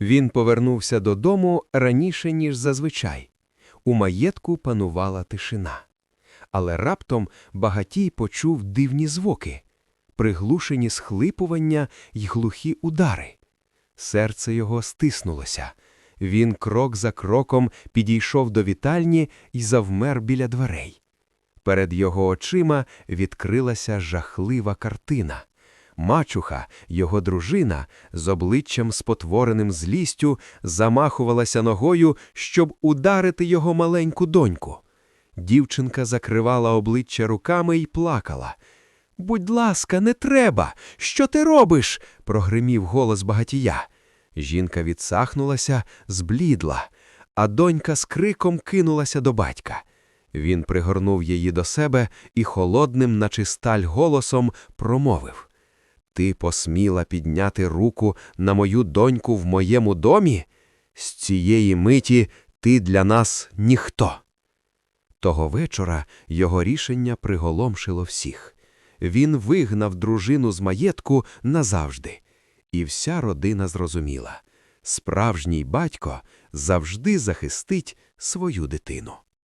Він повернувся додому раніше, ніж зазвичай. У маєтку панувала тишина. Але раптом багатій почув дивні звуки, приглушені схлипування й глухі удари. Серце його стиснулося. Він крок за кроком підійшов до вітальні і завмер біля дверей. Перед його очима відкрилася жахлива картина. Мачуха, його дружина, з обличчям спотвореним злістю, замахувалася ногою, щоб ударити його маленьку доньку. Дівчинка закривала обличчя руками і плакала. Будь ласка, не треба. Що ти робиш? прогримів голос багатія. Жінка відсахнулася, зблідла, а донька з криком кинулася до батька. Він пригорнув її до себе і холодним, наче сталь голосом, промовив Ти посміла підняти руку на мою доньку в моєму домі? З цієї миті ти для нас ніхто. Того вечора його рішення приголомшило всіх. Він вигнав дружину з маєтку назавжди. І вся родина зрозуміла – справжній батько завжди захистить свою дитину.